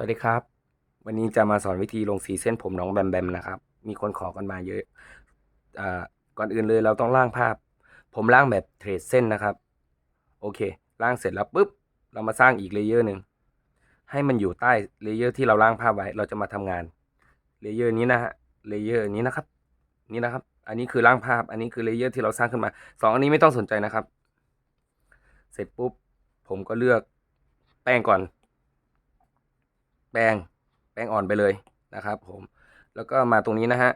สวัสดีครับ วันนี้จะมาสอนวิธีลงสีเส้นผมน้องแบมแบมนะครับ มีคนขอกันมาเยอะอ่าก่อนอื่นเลยเราต้องร่างภาพ ผมร่างแบบเทรดเส้นนะครับ โอเค ร่างเสร็จแล้วปุ๊บ เรามาสร้างอีกเลเยอร์หนึ่งให้มันอยู่ใต้เลเยอร์ที่เราร่างภาพไว้ เราจะมาทำงานเลเยอร์นี้นะฮะเลเยอร์นี้นะครับ นี่นะครับ อันนี้คือร่างภาพ อันนี้คือเลเยอร์ที่เราสร้างขึ้นมาสองอันนี้ไม่ต้องสนใจนะครับ เสร็จปุ๊บ ผมก็เลือกแป้งก่อน แป้งแป้งอ่อนไปเลยนะครับ ผม แล้วก็มาตรงนี้นะฮะ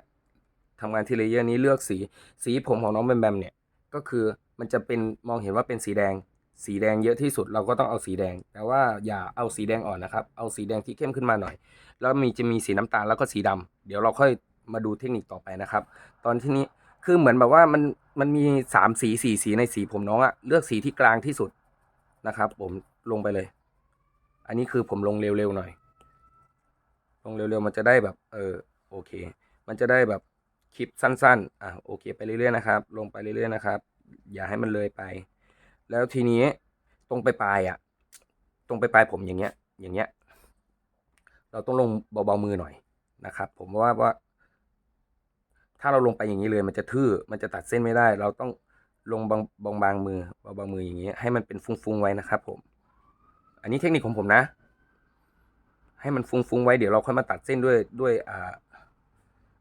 ทำงานที่เลเยอร์นี้เลือกสีสีผมของน้องแบมแบมเนี่ยก็คือมันจะเป็นมองเห็นว่าเป็นสีแดง สีแดงเยอะที่สุดเราก็ต้องเอาสีแดง แต่ว่าอย่าเอาสีแดงอ่อนนะครับ เอาสีแดงที่เข้มขึ้นมาหน่อย แล้วมีจะมีสีน้ำตาลแล้วก็สีดำเดี๋ยวเราค่อยมาดูเทคนิคต่อไปนะครับ ตอนที่นี้คือเหมือนแบบว่ามันมันมีสามสีสี่สีในสีผมน้องอะเลือกสีที่กลางที่สุดนะครับ ผมลงไปเลย อันนี้คือผมลงเร็วๆหน่อย ลงเร็วๆ มันจะได้แบบ เออ โอเค มันจะได้แบบคลิปสั้น ๆ อะ โอเค ไปเรื่อยๆ นะครับ ลงไปเรื่อยๆ นะครับ อย่าให้มันเลยไป แล้วทีนี้ตรงไปปลายอะ ตรงไปปลายผมอย่างเงี้ย อย่างเงี้ย เราต้องลงเบาๆมือหน่อยนะครับ ผมว่าว่า ถ้าเราลงไปอย่างนี้เลย มันจะทื่อ มันจะตัดเส้นไม่ได้ เราต้องลงบางบางบางมือเบาๆมืออย่างเงี้ย ให้มันเป็นฟุ้งๆไว้นะครับ ผม อันนี้เทคนิคของผมนะ ให้มันฟุ้งๆไว้เดี๋ยวเราค่อยมาตัดเส้นด้วยด้วยอ่า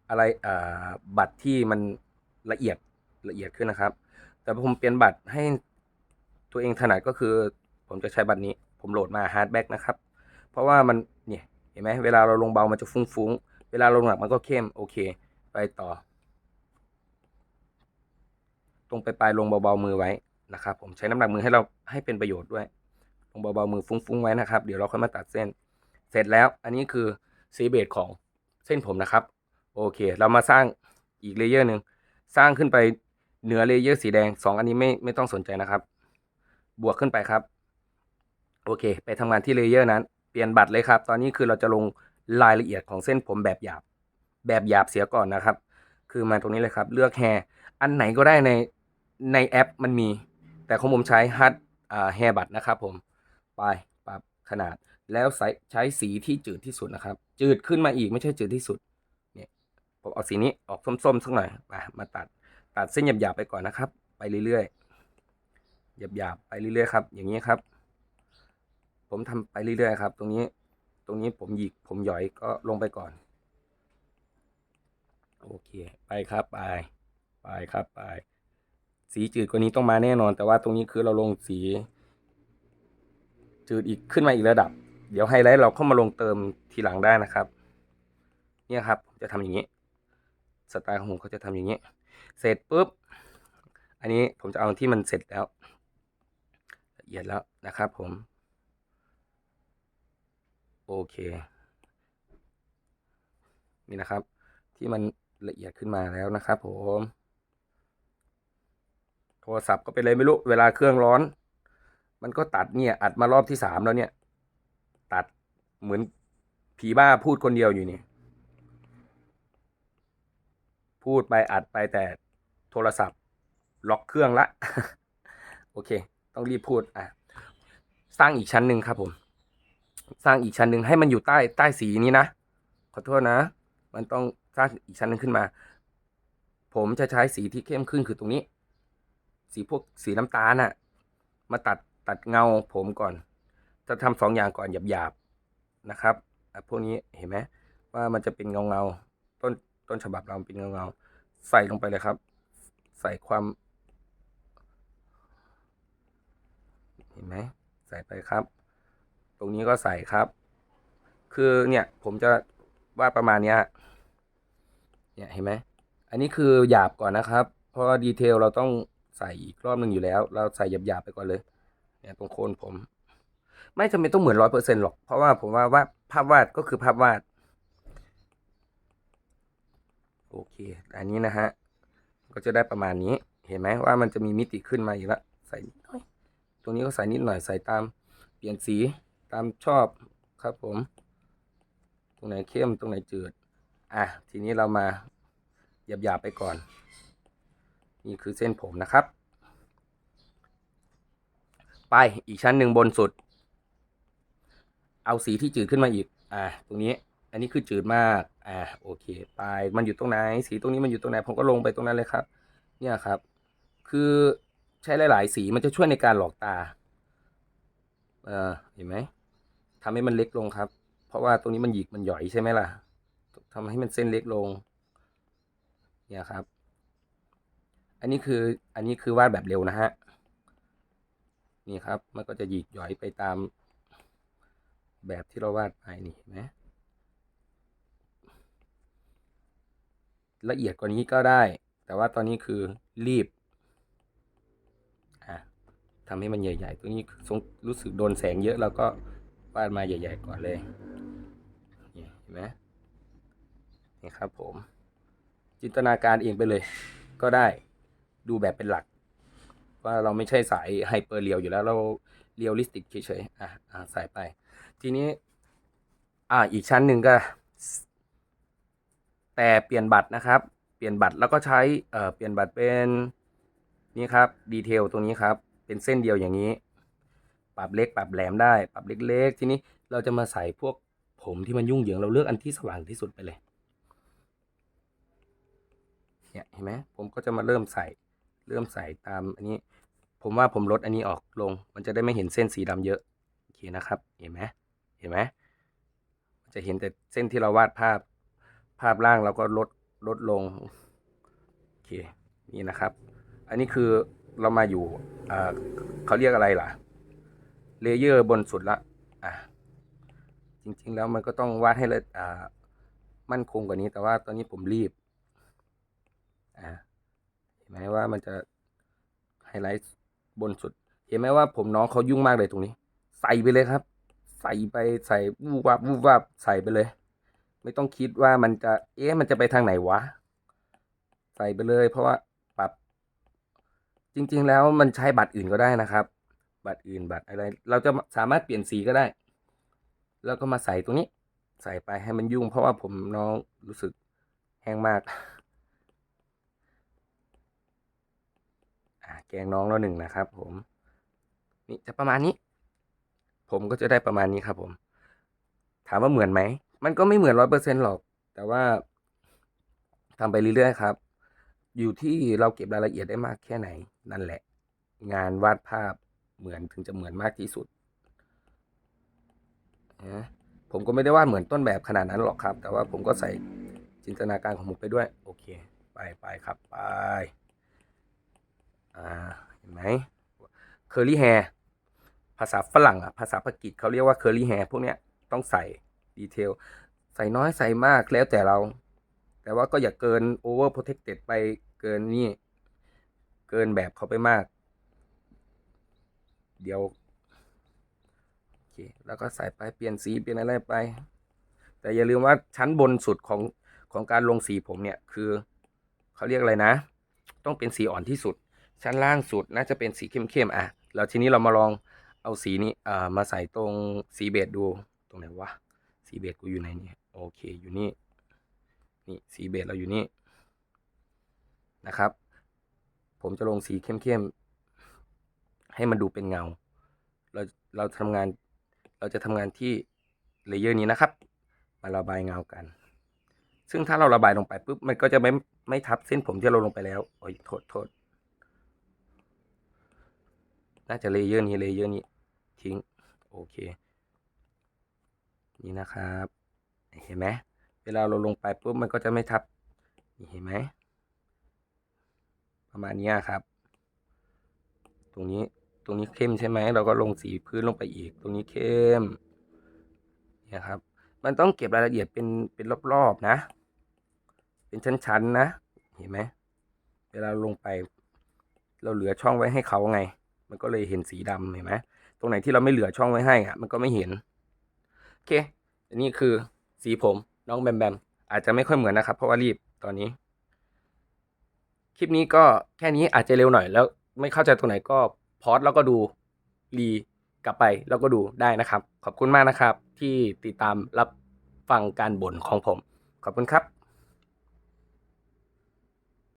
อะไรอ่าบัตรที่มันละเอียดละเอียดขึ้นนะครับ แต่ผมเปลี่ยนบัตรให้ตัวเองถนัดก็คือ ผมจะใช้บัตรนี้ ผมโหลดมาฮาร์ดแบ็กนะครับ เพราะว่ามันเนี่ยเห็นไหมเวลาเราลงเบามันจะฟุ้งๆ เวลาลงหนักมันก็เข้มโอเค ไปต่อ ตรงไปปลายลงเบาๆมือไว้นะครับ ผมใช้น้ำหนักมือให้เราให้เป็นประโยชน์ด้วย ลงเบาๆมือฟุ้งๆไว้นะครับ เดี๋ยวเราค่อยมาตัดเส้น เสร็จแล้วอันนี้คือซีเบสของเส้นผมนะครับ โอเค เรามาสร้างอีกเลเยอร์หนึ่งสร้างขึ้นไปเหนือเลเยอร์สีแดงสองอันนี้ไม่ไม่ต้องสนใจนะครับ บวกขึ้นไปครับ โอเค ไปทำงานที่เลเยอร์นั้น เปลี่ยนบัตรเลยครับ ตอนนี้คือเราจะลงรายละเอียดของเส้นผมแบบหยาบ แบบหยาบเสียก่อนนะครับ คือมาตรงนี้เลยครับ เลือกแฮร์อันไหนก็ได้ในในแอปมันมี แต่ของผมใช้ฮัตอ่าแฮร์บัตนะครับผม ไปปรับ ขนาดแล้วใช้สีที่จืดที่สุดนะครับ จืดขึ้นมาอีกไม่ใช่จืดที่สุดเนี่ยผมเอาสีนี้ออกส้มๆสักหน่อยมามาตัดตัดเส้นหยาบๆไปก่อนนะครับ ไปเรื่อยๆหยาบๆไปเรื่อยๆครับ อย่างนี้ครับ ผมทำไปเรื่อยๆครับ ตรงนี้ตรงนี้ผมหยิกผมหย่อยก็ลงไปก่อน โอเค ไปครับไปไปครับไปสีจืดกว่านี้ต้องมาแน่นอน แต่ว่าตรงนี้คือเราลงสี จืดอีกขึ้นมาอีกระดับ เดี๋ยวไฮไลท์เราเข้ามาลงเติมทีหลังได้นะครับ เนี่ยครับจะทำอย่างนี้ สไตล์ของผมเขาจะทำอย่างนี้ เสร็จปุ๊บ อันนี้ผมจะเอาที่มันเสร็จแล้วละเอียดแล้วนะครับผม โอเค นี่นะครับ ที่มันละเอียดขึ้นมาแล้วนะครับผม โทรศัพท์ก็เป็นอะไรไม่รู้ เวลาเครื่องร้อน มันก็ตัดเนี่ย อัดมารอบที่สามแล้วเนี่ย ตัดเหมือนผีบ้าพูดคนเดียวอยู่นี่พูดไปอัดไปแต่โทรศัพท์ ล็อกเครื่องละ โอเค ต้องรีบพูดอะสร้างอีกชั้นหนึ่งครับผม สร้างอีกชั้นหนึ่งให้มันอยู่ใต้ใต้สีนี้นะขอโทษนะ มันต้องสร้างอีกชั้นหนึ่งขึ้นมา ผมจะใช้สีที่เข้มขึ้นคือตรงนี้ สีพวกสีน้ำตาลน่ะ มาตัด ตัดเงาผมก่อน จะทำสองอย่างก่อนหยาบๆนะครับพวกนี้เห็นไหมว่ามันจะเป็นเงาเงาๆต้นต้นฉบับเราเป็นเงาเงาๆใส่ลงไปเลยครับ ใส่ความ เห็นไหมใส่ไปครับ ตรงนี้ก็ใส่ครับ คือเนี่ยผมจะวาดประมาณเนี้ยเนี่ยเห็นไหมอันนี้คือหยาบก่อนนะครับ เพราะดีเทลเราต้องใส่อีกรอบหนึ่งอยู่แล้ว เราใส่หยาบๆไปก่อนเลย เนี่ยตรงโคนผม ไม่จำเป็นต้องเหมือนร้อยเปอร์เซ็นหรอก เพราะว่าผมว่าว่าภาพวาดก็คือภาพวาด โอเค อันนี้นะฮะ ก็จะได้ประมาณนี้ เห็นไหมว่ามันจะมีมิติขึ้นมาอีกแล้วใส่นิดหน่อย ตรงนี้ก็ใส่นิดหน่อย ใส่ตาม เปลี่ยนสีตามชอบครับผม ตรงไหนเข้ม ตรงไหนจืด อะ ทีนี้เรามาหยาบๆไปก่อน นี่คือเส้นผมนะครับ ไปอีกชั้นหนึ่งบนสุด เอาสีที่จืดขึ้นมาอีก อ่า ตรงนี้ อันนี้คือจืดมาก อ่า โอเค ไปมันอยู่ตรงไหน สีตรงนี้มันอยู่ตรงไหน ผมก็ลงไปตรงนั้นเลยครับ เนี่ยครับ คือใช้หลาย ๆ สีมันจะช่วยในการหลอกตา เออเห็นไหมทำให้มันเล็กลงครับ เพราะว่าตรงนี้มันหยิกมันหย่อยใช่ไหมล่ะทำให้มันเส้นเล็กลง เนี่ยครับ อันนี้คือ อันนี้คือวาดแบบเร็วนะฮะ นี่ครับ มันก็จะหยิกหย่อยไปตามแบบที่เราวาดไปนี่เห็นไหมละเอียดกว่านี้ก็ได้ แต่ว่าตอนนี้คือรีบทำให้มันใหญ่ ๆ ตัวนี้ทรงรู้สึกโดนแสงเยอะเราก็วาดมาใหญ่ ๆ ก่อนเลยนี่เห็นไหมนี่ครับผม จินตนาการเองไปเลย ก็ได้ดูแบบเป็นหลัก ว่าเราไม่ใช่สายไฮเปอร์เรียวอยู่แล้วเราเรียลลิสติกเฉยๆอะอะใส่ไป ทีนี้ อ่าอีกชั้นหนึ่งก็ แต่เปลี่ยนบัตรนะครับ เปลี่ยนบัตรแล้วก็ใช้เอ่อเปลี่ยนบัตรเป็นนี่ครับดีเทลตรงนี้ครับ เป็นเส้นเดียวอย่างนี้ ปรับเล็กปรับแหลมได้ ปรับเล็กๆ ทีนี้เราจะมาใส่พวกผมที่มันยุ่งเหยิงเราเลือกอันที่สว่างที่สุดไปเลยเนี่ยเห็นไหมผมก็จะมาเริ่มใส่ เริ่มใส่ตามอันนี้ ผมว่าผมลดอันนี้ออกลง มันจะได้ไม่เห็นเส้นสีดำเยอะโอเคนะครับ เห็นไหมเห็นไหมจะเห็นแต่เส้นที่เราวาดภาพภาพล่างเราก็ลดลดลงโอเคนี่นะครับ อันนี้คือเรามาอยู่เขาเรียกอะไรล่ะเลเยอร์บนสุดละอะจริง ๆ แล้วมันก็ต้องวาดให้ละอ่ามั่นคงกว่านี้แต่ว่าตอนนี้ผมรีบอ่า เห็นไหมว่ามันจะไฮไลท์บนสุด เห็นไหมว่าผมน้องเขายุ่งมากเลยตรงนี้ ใส่ไปเลยครับ ใส่ไปใส่วูบวับวูบวับใส่ไปเลย ไม่ต้องคิดว่ามันจะ เอ๊ะมันจะไปทางไหนวะ ใส่ไปเลย เพราะว่าปรับ จริง ๆ แล้วมันใช้บัตรอื่นก็ได้นะครับ บัตรอื่นบัตรอะไร เราจะสามารถเปลี่ยนสีก็ได้ แล้วก็มาใส่ตรงนี้ ใส่ไปให้มันยุ่ง เพราะว่าผมน้องรู้สึกแห้งมาก อ่า แกงน้องแล้วหนึ่งนะครับ ผมนี่จะประมาณนี้ ผมก็จะได้ประมาณนี้ครับ ผม ถามว่าเหมือนไหมมันก็ไม่เหมือนร้อยเปอร์เซ็นหรอก แต่ว่าทำไปเรื่อยๆครับ อยู่ที่เราเก็บรายละเอียดได้มากแค่ไหน นั่นแหละ งานวาดภาพเหมือนถึงจะเหมือนมากที่สุดนะผมก็ไม่ได้วาดเหมือนต้นแบบขนาดนั้นหรอกครับ แต่ว่าผมก็ใส่จินตนาการของผมไปด้วย โอเค ไปไปครับ ไป อ่าเห็นไหมเคอรี่แฮร์ภาษาฝรั่งอะภาษาปากีสเขาเรียกว่าเคอรี่แฮร์พวกเนี้ยต้องใส่ดีเทลใส่น้อยใส่มากแล้วแต่เรา แต่ว่าก็อย่าเกินโอเวอร์โปรเทคเต็ดไปเกินนี่ เกินแบบเขาไปมาก เดี๋ยวโอเคแล้วก็ใส่ไปเปลี่ยนสีเปลี่ยนอะไรไป แต่อย่าลืมว่าชั้นบนสุดของของการลงสีผมเนี่ยคือเขาเรียกอะไรนะ ต้องเป็นสีอ่อนที่สุด ชั้นล่างสุดน่าจะเป็นสีเข้มๆอะแล้วทีนี้เรามาลองเอาสีนี้อ่ามาใส่ตรงสีเบจดูตรงไหนวะสีเบจกูอยู่ไหนเนี่ยโอเคอยู่นี่นี่สีเบจเราอยู่นี่นะครับ ผมจะลงสีเข้มๆให้มันดูเป็นเงา เราเราทำงานเราจะทำงานที่เลเยอร์นี้นะครับ มาระบายเงากัน ซึ่งถ้าเราระบายลงไปปุ๊บมันก็จะไม่ไม่ทับเส้นผมที่เราลงไปแล้วโอ้ยโทษโทษ น่าจะเลเยอร์นี้เลเยอร์นี้ทิ้ง โอเค นี่นะครับ เห็นไหมเวลาเราลงไปปุ๊บมันก็จะไม่ทับ นี่เห็นไหม ประมาณนี้ครับ ตรงนี้ตรงนี้เข้มใช่ไหม เราก็ลงสีพื้นลงไปอีก ตรงนี้เข้มเนี่ยครับ มันต้องเก็บรายละเอียดเป็นเป็นรอบๆนะ เป็นชั้นๆนะ เห็นไหม เวลาลงไป เราเหลือช่องไว้ให้เขาไง มันก็เลยเห็นสีดำเห็นไหมตรงไหนที่เราไม่เหลือช่องไว้ให้อะมันก็ไม่เห็นโอเคอันนี้คือสีผมน้องแบมแบมอาจจะไม่ค่อยเหมือนนะครับ เพราะว่ารีบตอนนี้ คลิปนี้ก็แค่นี้อาจจะเร็วหน่อย แล้วไม่เข้าใจตรงไหนก็พอสแล้วก็ดูรีกลับไปแล้วก็ดูได้นะครับ ขอบคุณมากนะครับ ที่ติดตามรับฟังการบ่นของผม ขอบคุณครับ